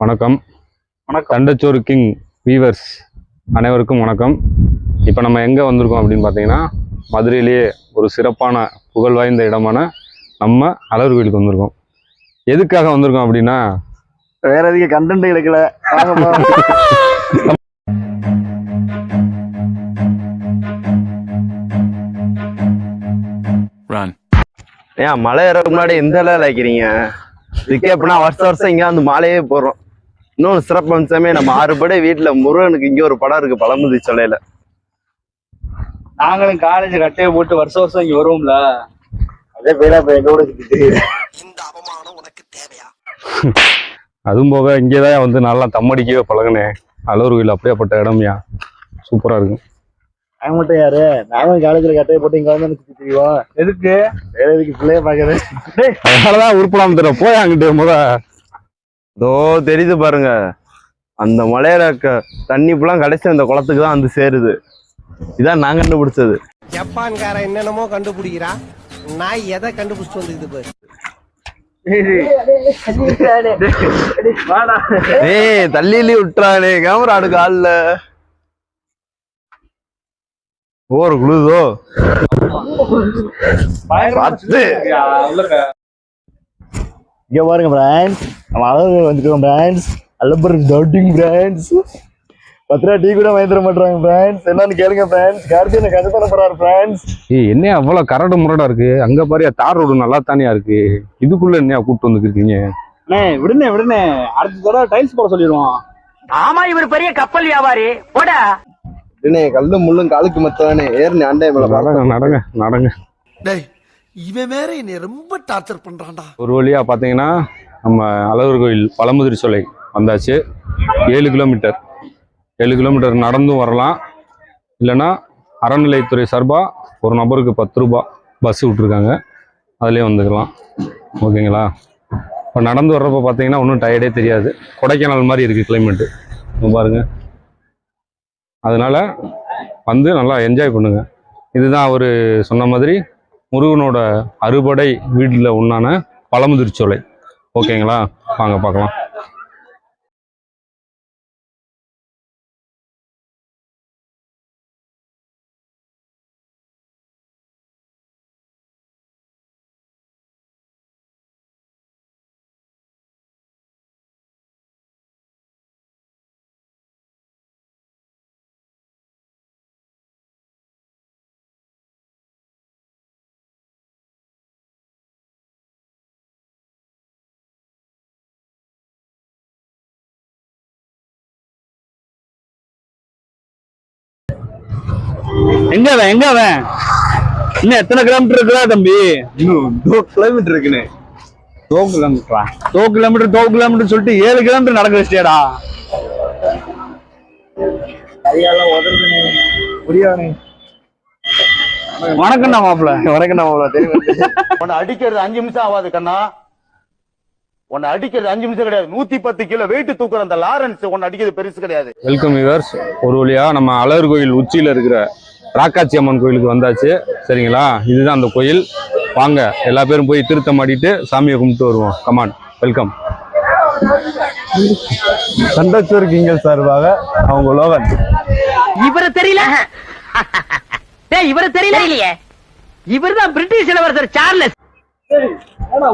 வணக்கம். வணக்கம். தண்டச்சோறு king viewers அனைவருக்கும் வணக்கம். இப்போ நம்ம எங்கே வந்திருக்கோம் அப்படின்னு பார்த்தீங்கன்னா மதுரையிலேயே ஒரு சிறப்பான புகழ் வாய்ந்த இடமான நம்ம அலர் கோயிலுக்கு வந்திருக்கோம். எதுக்காக வந்திருக்கோம் அப்படின்னா வேற எதுக்கு கண்டென்ட். Run. ஏன் மலை ஏறதுக்கு முன்னாடி எந்த இலையில வைக்கிறீங்க இதுக்கே எப்படின்னா வருஷம் வருஷம் இங்க வந்து மாலையே போடுறோம். இன்னொரு சிறப்பு அம்சமே நம்ம ஆறு படை வீட்டுல முருகனுக்கு இங்க ஒரு படம் இருக்கு பழமுதி சொல்லையில நாங்களும் காலேஜ் கட்டையை போட்டு வருஷம் வருஷம் இங்க வருவோம்ல. அதே பேரா இப்ப எங்க கூட சுத்திட்டு. அதுவும் போக இங்கே தான் வந்து நல்லா தம்மடிக்கவே பழகினேன் அலர் கோயில் அப்படியேப்பட்ட இடம்யா. சூப்பராக இருக்கும் நாங்க மட்டும் யாரு? நாங்களும் காலேஜ்ல கட்டையை போட்டு இங்க வந்து சுத்தி திரிவோம் எதுக்கு? வேற எதுக்கு பிள்ளைய பாக்குறது அதனாலதான் உருப்படாம தர போய் அங்கிட்டு முத இதோ தெரியுது பாருங்க. அந்த மலையில க- தண்ணி ஃபுல்லாம் கடைசி அந்த குளத்துக்கு தான் வந்து சேருது. இதான் நான் கண்டுபிடிச்சது. ஜப்பான்காரன் என்னென்னமோ கண்டுபிடிக்கிறான். நான் எதை கண்டுபிடிச்சிட்டு வந்துக்குது பாரு. வாடா ஏய் தள்ளிலி விட்டுறானே கேமரா அடுக்கு ஆள்ல. ஓர் குழுதோ? பத்து இங்க பாருங்க பிராண்ட்ஸ் நம்ம அழகு வந்துட்டோம் பிராண்ட்ஸ் அல்லப்பர் டவுட்டிங் பிராண்ட்ஸ் பத்து ரூபா டீ கூட வாங்கி தர மாட்டாங்க பிராண்ட்ஸ் என்னன்னு கேளுங்க பிராண்ட்ஸ் கார்த்தி என்ன கதை பண்ண போறாரு பிராண்ட்ஸ் ஏய் என்ன அவ்வளோ கரடு முரடா இருக்கு? அங்க பாரு தார் ரோடு நல்லா தானியா இருக்கு. இதுக்குள்ள என்ன கூப்பிட்டு வந்துருக்கீங்க அண்ணே விடுனே விடுனே அடுத்த தடவை டைல்ஸ் போட சொல்லிடுவோம். ஆமா இவர் பெரிய கப்பல் வியாபாரி. போடா. என்ன கல்லு முள்ளும் காலுக்கு மத்தவனே ஏறினி அண்டை மேல நடங்க நடங்க நடங்க. டேய் இவன் வேற என்னை ரொம்ப டார்ச்சர் பண்றான்டா. ஒரு வழியா பாத்தீங்கன்னா நம்ம அழகர் கோயில் பழமுதிரி சோலை வந்தாச்சு. ஏழு கிலோமீட்டர். ஏழு கிலோமீட்டர் நடந்தும் வரலாம். இல்லைன்னா அறநிலையத்துறை சார்பாக ஒரு நபருக்கு பத்து ரூபா பஸ் விட்ருக்காங்க அதுலேயே வந்துக்கலாம். ஓகேங்களா? இப்போ நடந்து வர்றப்ப பார்த்தீங்கன்னா ஒன்றும் டயர்டே தெரியாது. கொடைக்கானல் மாதிரி இருக்குது கிளைமேட்டு பாருங்கள் அதனால் வந்து நல்லா என்ஜாய் பண்ணுங்கள் இதுதான் அவர் சொன்ன மாதிரி முருகனோட அறுபடை வீட்டில் ஒன்றான பழமுதிர்ச்சோலை ஓகேங்களா? வாங்க பார்க்கலாம். எங்க அவன்? எங்க அவன்? இன்னும் எத்தனை கிலோமீட்டர் இருக்குதா தம்பி? இன்னும் கிலோமீட்டர் இருக்குன்னு. தோ கிலோமீட்டரா தோ கிலோமீட்டர் தோ கிலோமீட்டர் சொல்லிட்டு ஏழு கிலோமீட்டர் நடக்க வச்சிட்டியாடா. வணக்கம்டா மாப்பிள்ள. வணக்கம்டா மாப்பிள்ள தெரியும் உன்னை அடிக்கிறது அஞ்சு நிமிஷம் ஆகாது கண்ணா. உன்னை அடிக்கிறது அஞ்சு நிமிஷம் கிடையாது. நூத்தி பத்து கிலோ வெயிட் தூக்குற அந்த லாரன்ஸ் உன்னை அடிக்கிறது பெருசு கிடையாது. வெல்கம் விவர்ஸ் ஒரு வழியா நம்ம அழகர் கோயில் உச்சியில் இருக்கிற ராக்காட்சி அம்மன் கோயிலுக்கு வந்தாச்சு. சரிங்களா? இதுதான் அந்த கோயில். வாங்க எல்லா பேரும் போய் திருத்தம் ஆடிட்டு சாமியை கும்பிட்டு வருவோம். கமான் வெல்கம் சண்டச்சூர் கிங்கள் சார்பாக அவங்க லோகன். இவரை தெரியல? இவரை தெரியல? இல்லையே இவர் தான் பிரிட்டிஷ் இளவரசர் சார்லஸ். என்னடா